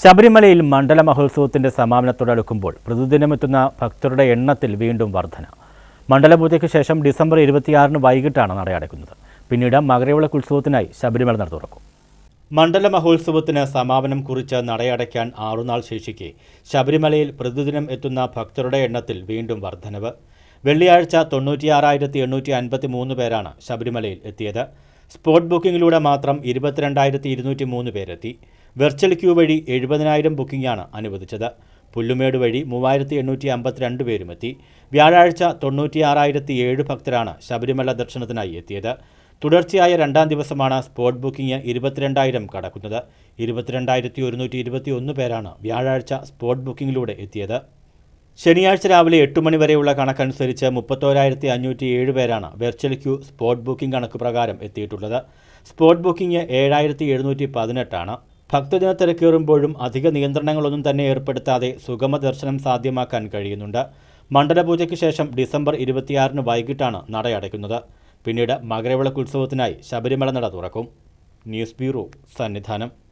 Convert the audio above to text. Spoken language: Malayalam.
ശബരിമലയിൽ മണ്ഡല മഹോത്സവത്തിന്റെ സമാപനത്തോടടുക്കുമ്പോൾ പ്രതിദിനമെത്തുന്ന ഭക്തരുടെ എണ്ണത്തിൽ വീണ്ടും വർധന. മണ്ഡലപൂജയ്ക്ക് ശേഷം ഡിസംബർ ഇരുപത്തിയാറിന് വൈകിട്ടാണ് നടയടക്കുന്നത് പിന്നീട് മകരവിളക്ക് ഉത്സവത്തിനായി ശബരിമല നട തുറക്കും. മണ്ഡല മഹോത്സവത്തിന് സമാപനം കുറിച്ച് നടയടയ്ക്കാൻ ആറുനാൾ ശേഷിക്കെ ശബരിമലയിൽ പ്രതിദിനം എത്തുന്ന ഭക്തരുടെ എണ്ണത്തിൽ വീണ്ടും വർധനവ്. വെള്ളിയാഴ്ച തൊണ്ണൂറ്റിയാറായിരത്തി എണ്ണൂറ്റി അൻപത്തി മൂന്ന് പേരാണ് ശബരിമലയിൽ എത്തിയത്. സ്പോട്ട് ബുക്കിംഗിലൂടെ മാത്രം ഇരുപത്തിരണ്ടായിരത്തി ഇരുന്നൂറ്റി മൂന്ന് പേരെത്തി. വെർച്വൽ ക്യൂ വഴി എഴുപതിനായിരം ബുക്കിംഗാണ് അനുവദിച്ചത്. പുല്ലുമേട് വഴി മൂവായിരത്തി എണ്ണൂറ്റി അമ്പത്തിരണ്ട് പേരും എത്തി വ്യാഴാഴ്ച തൊണ്ണൂറ്റിയാറായിരത്തി ഏഴ് ഭക്തരാണ് ശബരിമല ദർശനത്തിനായി എത്തിയത്. തുടർച്ചയായ രണ്ടാം ദിവസമാണ് സ്പോട്ട് ബുക്കിംഗ് ഇരുപത്തിരണ്ടായിരം കടക്കുന്നത്. ഇരുപത്തിരണ്ടായിരത്തി ഒരുന്നൂറ്റി ഇരുപത്തി ഒന്ന് പേരാണ് വ്യാഴാഴ്ച സ്പോട്ട് ബുക്കിംഗിലൂടെ എത്തിയത്. ശനിയാഴ്ച രാവിലെ എട്ട് മണി വരെയുള്ള കണക്കനുസരിച്ച് മുപ്പത്തോരായിരത്തി അഞ്ഞൂറ്റി ഏഴ് പേരാണ് വെർച്വൽ ക്യൂ സ്പോട്ട് ബുക്കിംഗ് കണക്ക് പ്രകാരം എത്തിയിട്ടുള്ളത്. സ്പോട്ട് ബുക്കിംഗ് ഏഴായിരത്തി എഴുന്നൂറ്റി പതിനെട്ടാണ് ഭക്തജന തിരക്കേറുമ്പോഴും അധിക നിയന്ത്രണങ്ങളൊന്നും തന്നെ ഏർപ്പെടുത്താതെ സുഗമ ദർശനം സാധ്യമാക്കാൻ കഴിയുന്നുണ്ട്. മണ്ഡലപൂജയ്ക്ക് ശേഷം ഡിസംബർ ഇരുപത്തിയാറിന് വൈകിട്ടാണ് നടയടയ്ക്കുന്നത്. പിന്നീട് മകരവിളക്ക് ഉത്സവത്തിനായി ശബരിമല നട തുറക്കും. News bureau Sannidhanam.